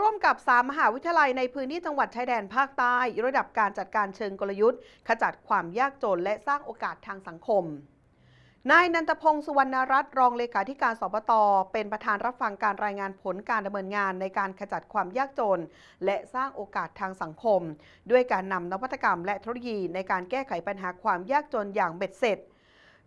ร่วมกับ 3 มหาวิทยาลัยในพื้นที่จังหวัดชายแดนภาคใต้ยกระดับการจัดการเชิงกลยุทธ์ ขจัดความยากจนและสร้างโอกาสทางสังคมนายนันทพงศ์สุวรรณรัตน์รองเลขาธิการสปตเป็นประธานรับฟังการรายงานผลการดำเนินงานในการขจัดความยากจน และสร้างโอกาสทางสังคม ด้วยการนำนวัตกรรมและเทคโนโลยีในการแก้ไขปัญหาความยากจนอย่างเบ็ดเสร็จ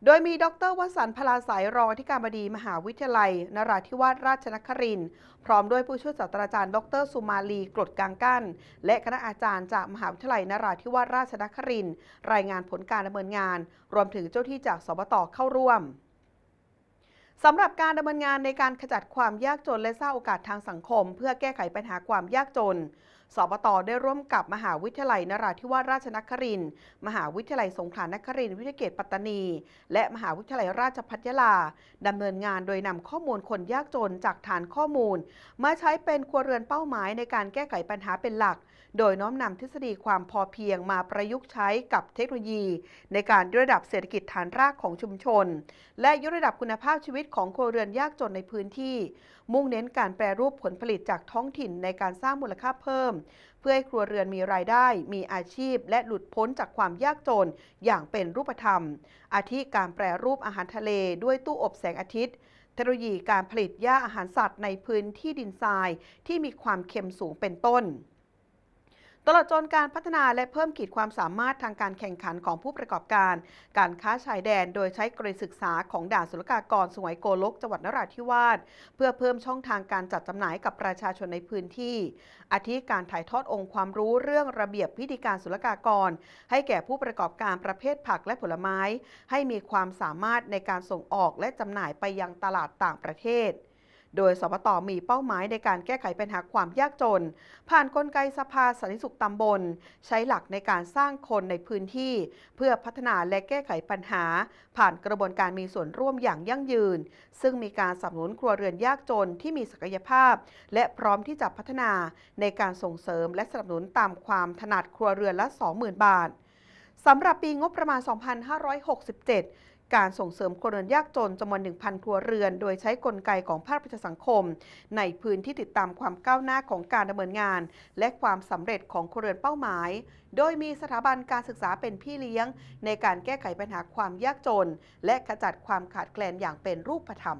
โดยมีดรวสันต์พลาสายรองอธิการบดีมหาวิทยาลัย นราธิวาสราชนครินทร์พร้อมด้วยผู้ช่วยศาสตราจารย์ ดรสุมาลีกรดกางกั้น และคณะอาจารย์จากมหาวิทยาลัยนราธิวาสราชนครินทร์รายงานผลการดำเนินงาน รวมถึงเจ้าที่จากสบตเข้าร่วมสำหรับการดำเนินงานในการขจัดความยากจนและสร้างโอกาสทางสังคม เพื่อแก้ไขปัญหาความยากจน สบตได้ร่วมกับมหาวิทยาลัยนราธิวาสราชนครินทร์มหาวิทยาลัยสงขลานครินทร์วิทยาเขตปัตตานี และมหาวิทยาลัยราชพัฒยาลาดำเนินงานโดยนำข้อมูลคนยากจนจากฐานข้อมูล มาใช้เป็นครัวเรือนเป้าหมายในการแก้ไขปัญหาเป็นหลัก โดยน้อมนำทฤษฎีความพอเพียงมาประยุกต์ใช้กับเทคโนโลยี ในการยกระดับเศรษฐกิจฐานรากของชุมชน และยกระดับคุณภาพชีวิตของครัวเรือนยากจนในพื้นที่ มุ่งเน้นการแปรรูปผลผลิตจากท้องถิ่นในการสร้างมูลค่าเพิ่ม เพื่อให้ครัวเรือนมีรายได้ มีอาชีพ และหลุดพ้นจากความยากจนอย่างเป็นรูปธรรม อาทิการแปรรูปอาหารทะเลด้วยตู้อบแสงอาทิตย์เทคโนโลยีการผลิตหญ้าอาหารสัตว์ในพื้นที่ดินทรายที่มีความเค็มสูงเป็นต้น ตลอดจนการพัฒนาและเพิ่มขีดความสามารถทางการแข่งขันของผู้ประกอบการ การค้าชายแดนโดยใช้กรณีศึกษาของด่านศุลกากรสวยโกลกจังหวัดนราธิวาสเพื่อเพิ่มช่องทางการจัดจำหน่ายกับประชาชนในพื้นที่ อาทิการถ่ายทอดองค์ความรู้เรื่องระเบียบพิธีการศุลกากร ให้แก่ผู้ประกอบการประเภทผักและผลไม้ ให้มีความสามารถในการส่งออกและจำหน่ายไปยังตลาดต่างประเทศ โดยสปตมีเป้าหมายในการแก้ไขปัญหาความยากจน ผ่านนกลไกสภาสันติสุขตำบล ใช้หลักในการสร้างคนในพื้นที่ เพื่อพัฒนาและแก้ไขปัญหา ผ่านกระบวนการมีส่วนร่วมอย่างยั่งยืน ซึ่งมีการสนับสนุนครัวเรือนยากจนที่มีศักยภาพ และพร้อมที่จะพัฒนาในการส่งเสริมและสนับสนุนตามความถนัดครัวเรือนละ 20,000 บาทสำหรับปีงบประมาณ 2567 การส่งเสริมคนเรือนยากจนจำนวน 1,000 ครัวเรือน โดยใช้กลไกของภาคประชาสังคม ในพื้นที่ติดตามความก้าวหน้าของการดำเนินงาน และความสำเร็จของครัวเรือนเป้าหมาย โดยมีสถาบันการศึกษาเป็นพี่เลี้ยง ในการแก้ไขปัญหาความยากจน และขจัดความขาดแคลนอย่างเป็นรูปธรรม